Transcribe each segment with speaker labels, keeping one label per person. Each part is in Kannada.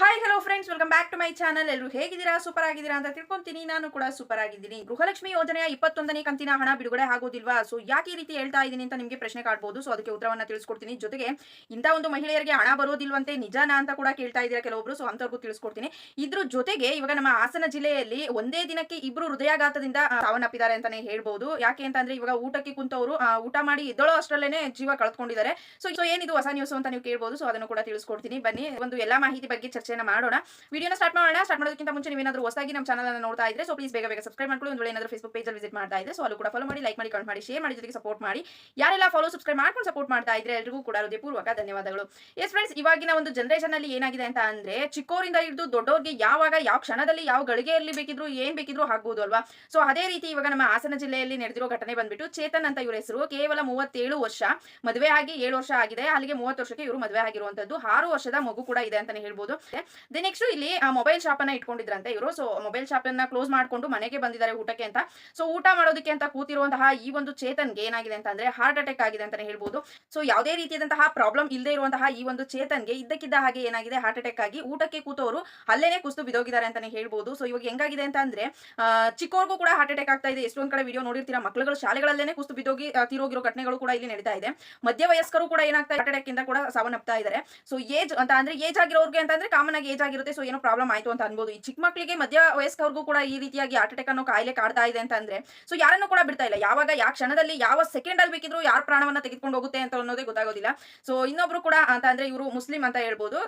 Speaker 1: Hi hello friends welcome back to my channel ಎಲ್ಲರೂ ಹೇಗಿದ್ದೀರಾ? ಸೂಪರ್ ಆಗಿದ್ದೀರಾ ಅಂತ ತಿಳ್ಕೊಂತೀನಿ. ನಾನು ಕೂಡ ಸೂಪರ್ ಆಗಿದ್ದೀನಿ. ಗೃಹಲಕ್ಷ್ಮಿ ಯೋಜನೆಯ ಇಪ್ಪತ್ತೊಂದನೇ ಕಂತಿನ ಹಣ ಬಿಡುಗಡೆ ಆಗೋದಿಲ್ವಾ? ಸೊ ಯಾಕೆ ಈ ರೀತಿ ಹೇಳ್ತಾ ಇದ್ದೀನಿ ಅಂತ ನಿಮಗೆ ಪ್ರಶ್ನೆ ಕಾಡ್ಬೋದು. ಸೊ ಅದಕ್ಕೆ ಉತ್ತರವನ್ನ ತಿಳಿಸ್ಕೊಡ್ತೀನಿ. ಜೊತೆಗೆ, ಇಂಥ ಒಂದು ಮಹಿಳೆಯರಿಗೆ ಹಣ ಬರೋದಿಲ್ವಂತೆ ನಿಜಾನ ಅಂತ ಕೂಡ ಕೇಳ್ತಾ ಇದ್ದೀರಾ ಕೆಲವೊಬ್ರು? ಸೊ ಅಂತವ್ರಿಗೂ ತಿಳಿಸ್ಕೊಡ್ತೀನಿ. ಇದ್ರ ಜೊತೆಗೆ ಇವಾಗ ನಮ್ಮ ಹಾಸನ ಜಿಲ್ಲೆಯಲ್ಲಿ ಒಂದೇ ದಿನಕ್ಕೆ ಇಬ್ರು ಹೃದಯಾಘಾತದಿಂದ ಸಾವನ್ನಪ್ಪಿದ್ದಾರೆ ಅಂತಾನೆ ಹೇಳ್ಬೋದು. ಯಾಕೆ ಅಂತಂದ್ರೆ ಇವಾಗ ಊಟಕ್ಕೆ ಕುಂತವರು ಊಟ ಮಾಡಿ ಇದ್ದಳೋ ಅಷ್ಟರಲ್ಲೇ ಜೀವ ಕಳ್ಕೊಂಡಿದ್ದಾರೆ ಸೊ ಸೊ ಏನಿದು ಹೊಸ ನ್ಯೂಸ್ ಅಂತ ನೀವು ಕೇಳ್ಬೋದು. ಸೊ ಅದನ್ನು ಕೂಡ ತಿಳಿಸ್ಕೊಡ್ತೀನಿ. ಬನ್ನಿ, ಒಂದು ಎಲ್ಲಾ ಮಾಹಿತಿ ಬಗ್ಗೆ ಚರ್ಚೆನ ಮಾಡೋಣ. ವಿಡಿಯೋನ ಸ್ಟಾರ್ಟ್ ಮಾಡೋಣ. ಸ್ಟಾರ್ಟ್ ಮಾಡೋದಕ್ಕಿಂತ ಮುಂಚೆ ನೀವೇನಾದ್ರು ಹೊಸದಾಗಿ ನಮ್ಮ ಚಾನಲ್ ನೋಡ್ತಾ ಇದ್ರೆ ಸೊ ಪ್ಲೀಸ್ ಬೇಗ ಬೇಗ ಸಬ್ಸ್ಕ್ರೈಬ್ ಮಾಡ್ಕೊಳ್ಳಿ. ಒಂದು ವೇಳೆ ಏನಾದರೂ ಫೇಸ್ಬುಕ್ ಪೇಜಲ್ಲಿ ವಿಸಿಟ್ ಮಾಡ್ತಾ ಇದ್ರೆ ಸೊ ಅಲ್ಲೂ ಕೂಡ ಫಾಲೋ ಮಾಡಿ ಲೈಕ್ ಮಾಡಿ ಕಮೆಂಟ್ ಮಾಡಿ ಶೇರ್ ಮಾಡಿ, ಜೊತೆಗೆ ಸಪೋರ್ಟ್ ಮಾಡಿ. ಯಾರೆಲ್ಲ ಫಾಲೋ ಸಬ್ಸ್ಕ್ರೈಬ್ ಮಾಡ್ಕೊಂಡು ಸಪೋರ್ಟ್ ಮಾಡ್ತಾ ಇದ್ರೆ ಎಲ್ರಿಗೂ ಕೂಡ ಹೃದಯಪೂರ್ವಕ ಧನ್ಯವಾದಗಳು. ಎಸ್ ಫ್ರೆಂಡ್ಸ್ ಇವಾಗಿನ ಒಂದು ಜನರೇಷನ್ ಅಲ್ಲಿ ಏನಾಗಿದೆ ಅಂತ ಅಂದ್ರೆ, ಚಿಕ್ಕೋರಿಂದ ಹಿಡಿದು ದೊಡ್ಡವ್ರಿಗೆ ಯಾವಾಗ, ಯಾವ ಕ್ಷಣದಲ್ಲಿ, ಯಾವ ಗಳಿಗೆಯಲ್ಲಿ ಬೇಕಿದ್ರು, ಏನ್ ಬೇಕಿದ್ರು ಆಗ್ಬೋದು ಅಲ್ವಾ? ಸೊ ಅದೇ ರೀತಿ ಇವಾಗ ನಮ್ಮ ಹಾಸನ ಜಿಲ್ಲೆಯಲ್ಲಿ ನಡೆದಿರೋ ಘಟನೆ ಬಂದ್ಬಿಟ್ಟು ಚೇತನ್ ಅಂತ ಇವರ ಹೆಸರು. ಕೇವಲ ಮೂವತ್ತೇಳು ವರ್ಷ, ಮದುವೆ ಆಗಿ ಏಳು ವರ್ಷ ಆಗಿದೆ. ಅಲ್ಲಿಗೆ ಮೂವತ್ತು ವರ್ಷಕ್ಕೆ ಇವರು ಮದುವೆ ಆಗಿರುವಂತದ್ದು. ಆರು ವರ್ಷದ ಮಗು ಕೂಡ ಇದೆ ಅಂತಾನೆ ಹೇಳ್ಬೋದು. ದೆ ನೆಕ್ಸ್ಟ್ ಇಲ್ಲಿ ಮೊಬೈಲ್ ಶಾಪ್ ಅನ್ನ ಇಟ್ಕೊಂಡಿದ್ರಂತೆ ಇವರು. ಸೊ ಮೊಬೈಲ್ ಶಾಪ್ ಅನ್ನ ಕ್ಲೋಸ್ ಮಾಡ್ಕೊಂಡು ಮನೆಗೆ ಬಂದಿದ್ದಾರೆ ಊಟಕ್ಕೆ ಅಂತ. ಸೊ ಊಟ ಮಾಡೋದಕ್ಕೆ ಅಂತ ಕೂತಿರುವಂತಹ ಈ ಒಂದು ಚೇತನ್ಗೆ ಏನಾಗಿದೆ ಅಂತ ಅಂದ್ರೆ ಹಾರ್ಟ್ ಅಟ್ಯಾಕ್ ಆಗಿದೆ ಅಂತಾನೆ ಹೇಳ್ಬೋದು. ಸೊ ಯಾವುದೇ ರೀತಿಯಾದಂತಹ ಪ್ರಾಬ್ಲಮ್ ಇಲ್ಲದೆ ಇರುವಂತಹ ಈ ಒಂದು ಚೇತನ್ಗೆ ಇದ್ದಕ್ಕಿದ್ದ ಹಾಗೆ ಏನಾಗಿದೆ? ಹಾರ್ಟ್ ಅಟ್ಯಾಕ್ ಆಗಿ ಊಟಕ್ಕೆ ಕೂತವರು ಅಲ್ಲೇನೆ ಕುಸ್ತು ಬಿದೋಗಿದ್ದಾರೆ ಅಂತಾನೆ ಹೇಳ್ಬೋದು. ಸೊ ಇವಾಗ ಹೆಂಗಾಗಿದೆ ಅಂತ ಅಂದ್ರೆ ಚಿಕ್ಕವ್ರಿಗೂ ಕೂಡ ಹಾರ್ಟ್ ಅಟ್ಯಾಕ್ ಆಗ್ತಾ ಇದೆ. ಎಷ್ಟೊಂದ್ ಕಡೆ ವಿಡಿಯೋ ನೋಡಿರ್ತೀರಾ ಮಕ್ಕಳುಗಳು ಶಾಲೆಗಳಲ್ಲೇನೆ ಕುಸ್ತು ಬಿದೋಗಿ ತಿರೋಗಿರೋ ಘಟನೆಗಳು ಕೂಡ ಇಲ್ಲಿ ನಡೀತಾ ಇದೆ. ಮಧ್ಯ ವಯಸ್ಕರು ಕೂಡ ಏನಾಗ್ತಾ ಹಾರ್ಟ್ ಅಟ್ಯಾಕ್ ಇಂದ ಕೂಡ ಸಾವನ್ನಪ್ತಾ ಇದ್ದಾರೆ. ಸೊ ಏಜ್ ಅಂತ ಅಂದ್ರೆ ಏಜ್ ಆಗಿರೋರ್ಗೆ ಅಂತ ಅಂದ್ರೆ ಕಾಮನ್ ಆಗಿ ಏಜ್ ಆಗಿರುತ್ತೆ ಸೊ ಏನೋ ಪ್ರಾಬ್ಲಮ್ ಆಯ್ತು ಅಂತ ಅನ್ಬೋದು. ಈ ಚಿಕ್ಕ ಮಕ್ಕಳಿಗೆ ಮಧ್ಯ ವಯಸ್ಕವ್ರಿಗೂ ಕೂಡ ಈ ರೀತಿಯಾಗಿ ಹಾರ್ಟ್ ಅಟ್ಯಾಕ್ ಅನ್ನೋ ಕಾಯಿಲೆ ಕಾಡ್ತಾ ಇದೆ ಅಂತ ಅಂದ್ರೆ ಸೊ ಯಾರನ್ನು ಕೂಡ ಬಿಡ್ತಾ ಇಲ್ಲ. ಯಾವಾಗ, ಯಾವ ಕ್ಷಣದಲ್ಲಿ, ಯಾವ ಸೆಕೆಂಡ್ ಅಲ್ಲಿ ಬೇಕಿದ್ರು ಯಾರ ಪ್ರಾಣವನ್ನ ತೆಗೆದುಕೊಂಡು ಹೋಗುತ್ತೆ ಅಂತ ಅನ್ನೋದೇ ಗೊತ್ತಾಗೋದಿಲ್ಲ. ಸೊ ಇನ್ನೊಬ್ರು ಕೂಡ ಅಂತ ಅಂದ್ರೆ ಇವರು ಮುಸ್ಲಿಂ ಅಂತ ಹೇಳ್ಬೋದು.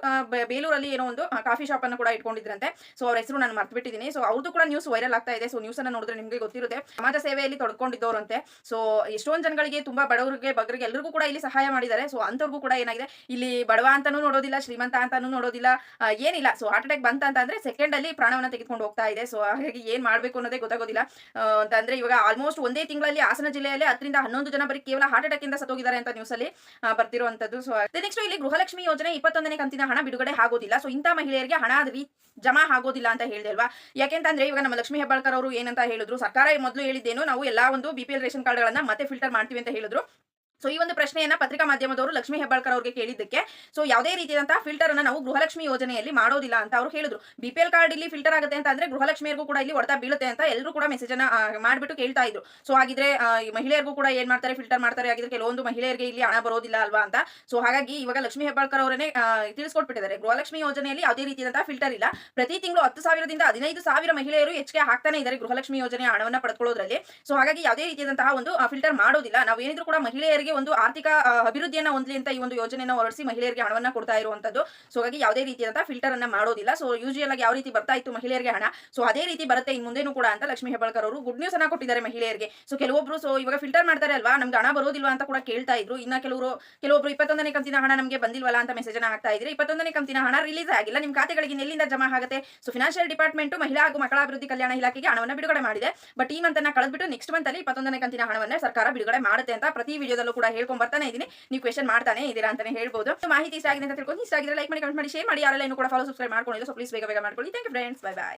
Speaker 1: ಬೇಲೂರಲ್ಲಿ ಏನೋ ಒಂದು ಕಾಫಿ ಶಾಪ್ ಅನ್ನು ಕೂಡ ಇಟ್ಕೊಂಡಿದ್ರಂತೆ. ಸೊ ಅವ್ರ ಹೆಸರು ನಾನು ಮರ್ತು ಬಿಟ್ಟಿದ್ದೀನಿ ಸೊ ಅವ್ರದ್ದು ಕೂಡ ನ್ಯೂಸ್ ವೈರಲ್ ಆಗ್ತಾ ಇದೆ. ಸೊ ನ್ಯೂಸ್ ಅನ್ನ ನೋಡಿದ್ರೆ ನಿಮಗೆ ಗೊತ್ತಿರುತ್ತೆ. ಸಮಾಜ ಸೇವೆಯಲ್ಲಿ ತೊಡ್ಕೊಂಡಿದ್ದವರಂತೆ. ಸೊ ಎಷ್ಟೊಂದು ಜನಗಳಿಗೆ ತುಂಬಾ ಬಡವರಿಗೆ, ಬಗ್ಗರಿಗೆ ಎಲ್ಲರಿಗೂ ಕೂಡ ಇಲ್ಲಿ ಸಹಾಯ ಮಾಡಿದ್ದಾರೆ. ಸೊ ಅಂತವ್ರಿಗೂ ಕೂಡ ಏನಾಗಿದೆ? ಇಲ್ಲಿ ಬಡವ ಅಂತಾನೂ ನೋಡೋದಿಲ್ಲ, ಶ್ರೀಮಂತ ಅಂತಾನೂ ನೋಡೋದಿಲ್ಲ. ಏನಿಲ್ಲ. ಸೊ ಹಾರ್ಟ್ ಅಟ್ಯಾಕ್ ಬಂತ ಅಂತ ಅಂದ್ರೆ ಸೆಕೆಂಡ್ ಅಲ್ಲಿ ಪ್ರಾಣವನ್ನ ತೆಗೆದುಕೊಂಡು ಹೋಗ್ತಾ ಇದೆ. ಸೊ ಹಾಗಾಗಿ ಏನ್ ಮಾಡ್ಬೇಕು ಅನ್ನೋದೇ ಗೊತ್ತಾಗೋದಿಲ್ಲ. ಅಂತಂದ್ರೆ ಇವಾಗ ಆಲ್ಮೋಸ್ಟ್ ಒಂದೇ ತಿಂಗಳಲ್ಲಿ ಹಾಸನ ಜಿಲ್ಲೆಯಲ್ಲಿ ಹತ್ತರಿಂದ ಹನ್ನೊಂದು ಜನ ಬರೀ ಕೇವಲ ಹಾರ್ಟ್ ಅಟ್ಯಾಕ್ ಇಂದ ಸತ್ತೋಗಿದ್ದಾರೆ ಅಂತ ನ್ಯೂಸ್ ಅಲ್ಲಿ ಬರ್ತಿರುವಂತದ್ದು. ಸೊ ನೆಕ್ಸ್ಟ್ ಇಲ್ಲಿ ಗೃಹಲಕ್ಷ್ಮಿ ಯೋಜನೆ ಇಪ್ಪತ್ತೊಂದನೇ ಕಂತಿನ ಹಣ ಬಿಡುಗಡೆ ಆಗೋದಿಲ್ಲ. ಸೊ ಇಂಥ ಮಹಿಳೆಯರಿಗೆ ಹಣ ಜಮಾ ಆಗೋದಿಲ್ಲ ಅಂತ ಹೇಳಿದೆ ಅಲ್ವಾ? ಯಾಕೆಂತಂದ್ರೆ ಇವಾಗ ನಮ್ಮ ಲಕ್ಷ್ಮಿ ಹೆಬ್ಬಾಳ್ಕರ್ ಅವರು ಏನಂತ ಹೇಳಿದ್ರು, ಸರ್ಕಾರ ಮೊದಲು ಹೇಳಿದ್ದೇನು, ನಾವು ಎಲ್ಲಾ ಒಂದು ಬಿ ಪಿ ಎಲ್ ರೇಷನ್ ಕಾರ್ಡ್ಗಳನ್ನ ಮತ್ತೆ ಫಿಲ್ಟರ್ ಮಾಡ್ತೀವಿ ಅಂತ ಹೇಳಿದ್ರು. ಸೊ ಈ ಒಂದು ಪ್ರಶ್ನೆಯನ್ನ ಪತ್ರಿಕಾ ಮಾಧ್ಯಮದವರು ಲಕ್ಷ್ಮೀ ಹೆಬ್ಬಾಳ್ಕರ್ ಅವರಿಗೆ ಕೇಳಿದ್ದಕ್ಕೆ ಸೊ ಯಾವುದೇ ರೀತಿಯಾದಂತಹ ಫಿಲ್ಟರ್ ಅನ್ನ ನಾವು ಗೃಹಲಕ್ಷ್ಮಿ ಯೋಜನೆಯಲ್ಲಿ ಮಾಡೋದಿಲ್ಲ ಅಂತ ಅವರು ಹೇಳಿದ್ರು. ಬಿ ಪಿ ಎಲ್ ಕಾರ್ಡ್ ಇಲ್ಲಿ ಫಿಲ್ಟರ್ ಆಗುತ್ತೆ ಅಂತ ಅಂದ್ರೆ ಗೃಹಲಕ್ಷ್ಮಿಯರಿಗೂ ಕೂಡ ಇಲ್ಲಿ ಹೊಡೆತ ಬೀಳುತ್ತೆ ಅಂತ ಎಲ್ಲರೂ ಕೂಡ ಮೆಸೇಜ್ ಅನ್ನ ಮಾಡ್ಬಿಟ್ಟು ಕೇಳ್ತಾ ಇದ್ರು. ಸೊ ಹಾಗಿದ್ರೆ ಮಹಿಳೆಯರಿಗೂ ಕೂಡ ಏನ್ ಮಾಡ್ತಾರೆ ಫಿಲ್ಟರ್ ಮಾಡ್ತಾರೆ, ಹಾಗಿದ್ರೆ ಕೆಲವೊಂದು ಮಹಿಳೆಯರಿಗೆ ಇಲ್ಲಿ ಹಣ ಬರೋದಿಲ್ಲ ಅಲ್ವಾ ಅಂತ. ಸೊ ಹಾಗಾಗಿ ಇವಾಗ ಲಕ್ಷ್ಮೀ ಹೆಬ್ಬಾಳ್ಕರ್ ಅವರೇ ತಿಳಿಸ್ಕೊಟ್ಬಿಟ್ಟಿದ್ದಾರೆ. ಗೃಹಲಕ್ಷ್ಮಿ ಯೋಜನೆಯಲ್ಲಿ ಯಾವುದೇ ರೀತಿಯಾದಂತಹ ಫಿಲ್ಟರ್ ಇಲ್ಲ. ಪ್ರತಿ ತಿಂಗಳು ಹತ್ತು ಸಾವಿರದಿಂದ ಹದಿನೈದು ಸಾವಿರ ಮಹಿಳೆಯರು ಹೆಚ್ಚಿಗೆ ಹಾಕ್ತಾನೆ ಇದ್ದಾರೆ ಗೃಹಲಕ್ಷ್ಮಿ ಯೋಜನೆಯ ಹಣವನ್ನು ಪಡ್ಕೊಳ್ಳೋದ್ರಲ್ಲಿ. ಸೊ ಹಾಗಾಗಿ ಯಾವುದೇ ರೀತಿಯಾದಂತಹ ಒಂದು ಫಿಲ್ಟರ್ ಮಾಡೋದಿಲ್ಲ. ನಾವು ಏನಿದ್ರು ಕೂಡ ಮಹಿಳೆಯರಿಗೆ ಒಂದು ಆರ್ಥಿಕ ಅಭಿವೃದ್ಧಿಯನ್ನ ಹೊಂದಲಿ ಅಂತ ಈ ಒಂದು ಯೋಜನೆಯನ್ನ ಹೊರಡಿಸಿ ಮಹಿಳೆಯರಿಗೆ ಹಣವನ್ನ ಕೊಡ್ತಾ ಇರುವಂತದ್ದು. ಸೊ ಹಾಗಾಗಿ ಯಾವುದೇ ರೀತಿಯಾದಂತಹ ಫಿಲ್ಟರ್ ಅನ್ನ ಮಾಡೋದಿಲ್ಲ. ಸೊ ಯೂಶುವಲ್ ಆಗಿ ಯಾವ ರೀತಿ ಬರ್ತಾ ಇತ್ತು ಮಹಿಳೆಯರಿಗೆ ಹಣ? ಸೊ ಅದೇ ರೀತಿ ಬರುತ್ತೆ ಇನ್ ಮುಂದೆನೂ ಕೂಡ ಅಂತ ಲಕ್ಷ್ಮೀ ಹೆಬ್ಬಾಳ್ಕರ್ ಅವರು ಗುಡ್ ನ್ಯೂಸ್ ಅನ್ನ ಕೊಟ್ಟಿದ್ದಾರೆ ಮಹಿಳೆಯರಿಗೆ. ಸೊ ಕೆಲವೊಬ್ರು ಸೊ ಇವಾಗ ಫಿಲ್ಟರ್ ಮಾಡ್ತಾರೆ ಅಲ್ವಾ? ನಮ್ಗೆ ಹಣ ಬರೋದಿಲ್ವಾ ಅಂತ ಕೂಡ ಕೇಳ್ತಾ ಇದ್ರು. ಇನ್ನ ಕೆಲವರು, ಕೆಲವೊಬ್ರು ಇಪ್ಪತ್ತೊಂದನೇ ಕಂತಿನ ಹಣ ನಮಗೆ ಬಂದಿಲ್ವಲ್ಲ ಅಂತ ಮೆಸೇಜ್ ಅನ್ನ ಹಾಕ್ತಾ ಇದ್ರೆ. ಇಪ್ಪತ್ತೊಂದನೇ ಕಂತಿನ ಹಣ ರಿಲೀಸ್ ಆಗಿಲ್ಲ. ನಿಮ್ಮ ಖಾತೆಗಳಿಗೆ ಎಲ್ಲಿಂದ ಜಮಾ ಆಗುತ್ತೆ? ಸೊ ಫಿನಾನ್ಷಿಯಲ್ ಡಿಪಾರ್ಟ್ಮೆಂಟ್ ಮಹಿಳಾ ಹಾಗೂ ಮಕ್ಕಳ ಅಭಿವೃದ್ಧಿ ಕಲ್ಯಾಣ ಇಲಾಖೆಗೆ ಹಣವನ್ನು ಬಿಡುಗಡೆ ಮಾಡಿದೆ. ಬಟ್ ಈ ಮಂತ್ ಅನ್ನ ಕಳೆದ್ಬಿಟ್ಟು ನೆಕ್ಸ್ಟ್ ಮಂತ್ ಅಲ್ಲಿ ಇಪ್ಪತ್ತೊಂದನೇ ಕಂತಿನ ಹಣವನ್ನ ಸರ್ಕಾರ ಬಿಡುಗಡೆ ಮಾಡುತ್ತೆ ಅಂತ ಪ್ರತಿ ವಿಡಿಯೋದಲ್ಲೂ ಕೂಡ ಹೇಳ್ಕೊಂಡ್ ಬರ್ತಾನೆ ಇದೀನಿ. ನೀವು ಕ್ವೆಶನ್ ಮಾಡ್ತಾನೆ ಇದೀರಾ ಅಂತಾನೆ ಹೇಳ್ಬೋದು. ಮಾಹಿತಿ ಇಷ್ಟ ಆಗಿದೆ ಅಂತ ತಿಳ್ಕೊಂಡು ಇಷ್ಟ ಆಗಿದ್ರೆ ಲೈಕ್ ಮಾಡಿ ಕಮೆಂಟ್ ಮಾಡಿ ಶೇರ್ ಮಾಡಿ. ಯಾರೆಲ್ಲ ಇನ್ನು ಕೂಡ ಫಾಲೋ ಸಬ್ಸ್ಕ್ರೈಬ್ ಮಾಡ್ಕೊಂಡಿಲ್ಲ ಸೊ ಪ್ಲೀಸ್ ಬೇಗ ಬೇಗ ಮಾಡ್ಕೊಳ್ಳಿ. Thank you friends bye bye